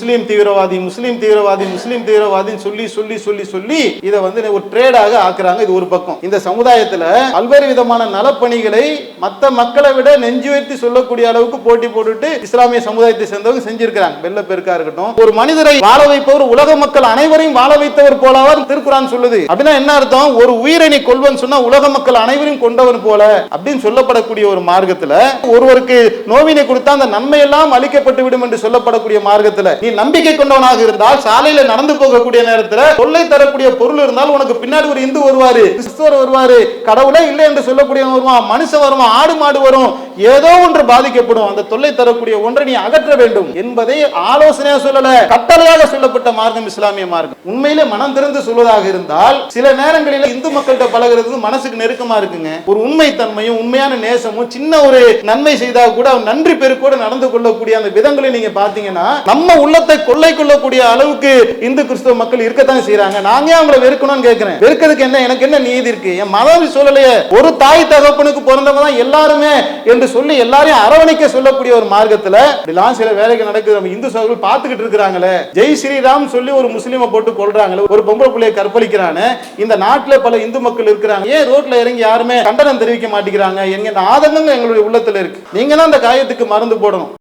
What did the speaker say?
முஸ்லீம் தீவிரவாதி முஸ்லீம் தீவிரவாதி முஸ்லீம் தீவிரவாதின்னு சொல்லி சொல்லி சொல்லி சொல்லி இதை வந்து ஒரு ட்ரேடாக ஆக்குறாங்க. இது ஒரு பக்கம். இந்த சமுதாயத்துல பல்வேறு விதமான நலப்பணிகளை மத்த மக்களை விட நெஞ்சு வைத்து சொல்லக்கூடிய அளவுக்கு போட்டி போட்டுட்டு இஸ்லாமிய சமுதாயத்தை சேர்ந்தவங்க செஞ்சிருக்கிறாங்க. வெள்ள பெருக்கா இருக்கட்டும் ஒரு மனிதரை வாழ வைப்பவர் உலக மக்கள் அனைவரையும் வாழ வைத்தவர் போலவர் திருக்குறான் சொல்லுது. அப்படின்னா என்ன அர்த்தம்? ஒரு உயிரை நீ கொள்வன் சொன்னா உலக மக்கள் அனைவரையும் கொண்டவன் போல அப்படின்னு சொல்லப்படக்கூடிய ஒரு மார்க்கத்துல ஒருவருக்கு நோவினை கொடுத்தா அந்த நன்மை எல்லாம் அளிக்கப்பட்டு விடும் என்று சொல்லப்படக்கூடிய மார்க்கத்துல நீ நம்பிக்கை கொண்டவனாக இருந்தால் சாலையில நடந்து போகக்கூடிய நேரத்துல தொல்லை தரக்கூடிய பொருள் இருந்தால் உனக்கு பின்னாடி ஒரு இந்து வருவாரு கிறிஸ்துவர் வருவாரு கடவுளே இல்லை என்று சொல்லக்கூடிய வருவான் மனுஷன் வருவான் ஆடு மாடு வரும். ஏதோ ஒன்று பாதிக்கப்படும். அந்த தொல்லை தரக்கூடிய ஒன்றை நீ அகற்ற வேண்டும் என்பதை ஆலோசனையா சொல்லல கட்டளையாக சொல்லப்பட்ட மார்க்கம் இஸ்லாமிய மார்க்கம். உண்மையிலே மனம் திறந்து சொல்வதாக இருந்தால் சில நேரங்களில் இந்து மக்கள்கிட்ட பழகுறது மனசுக்கு நெருக்கமா இருக்குங்க. ஒரு உண்மை தன்மையும் உண்மையான நேசமும் சின்ன ஒரு நன்மை செய்தா கூட நன்றி பெருக்கோடு நடந்து கொள்ளக்கூடிய அந்த விதங்களை நீங்க பாத்தீங்கன்னா நம்ம உள்ளத்தை கொள்ளை கொள்ளக்கூடிய அளவுக்கு இந்து கிறிஸ்தவ மக்கள் இருக்கத்தான் செய்யறாங்க நாங்க ஏன் அவங்களை வெறுக்கணும்னு கேட்கிறேன் வெறுக்கிறதுக்கு என்ன? எனக்கு என்ன நீதி இருக்கு? என் மதம் சொல்லலையே. ஒரு தாய் தகப்பனுக்கு பிறந்தவங்க தான் எல்லாருமே என்று சொல்லி எல்லாரையும் அரவணைக்க சொல்லக்கூடிய ஒரு மார்க்கத்துல இப்படிலாம் சில வேலைகள் நடக்குது. நம்ம இந்து சோதர்கள் பார்த்துக்கிட்டு இருக்கிறாங்களே. ஜெய் ஸ்ரீராம் சொல்லி ஒரு முஸ்லீமை போட்டு கொள்றாங்களே ஒரு பொம்பளை பிள்ளைய கற்பழிக்கிறானு இந்த நாட்டுல பல இந்து மக்கள் இருக்கிறாங்க. ஏன் ரோட்ல இறங்கி யாருமே கண்டனம் தெரிவிக்க மாட்டேங்கிறாங்க? என்கிற ஆதங்கங்கள் எங்களுடைய உள்ளத்துல இருக்கு. நீங்க தான் அந்த காயத்துக்கு மருந்து போடணும்.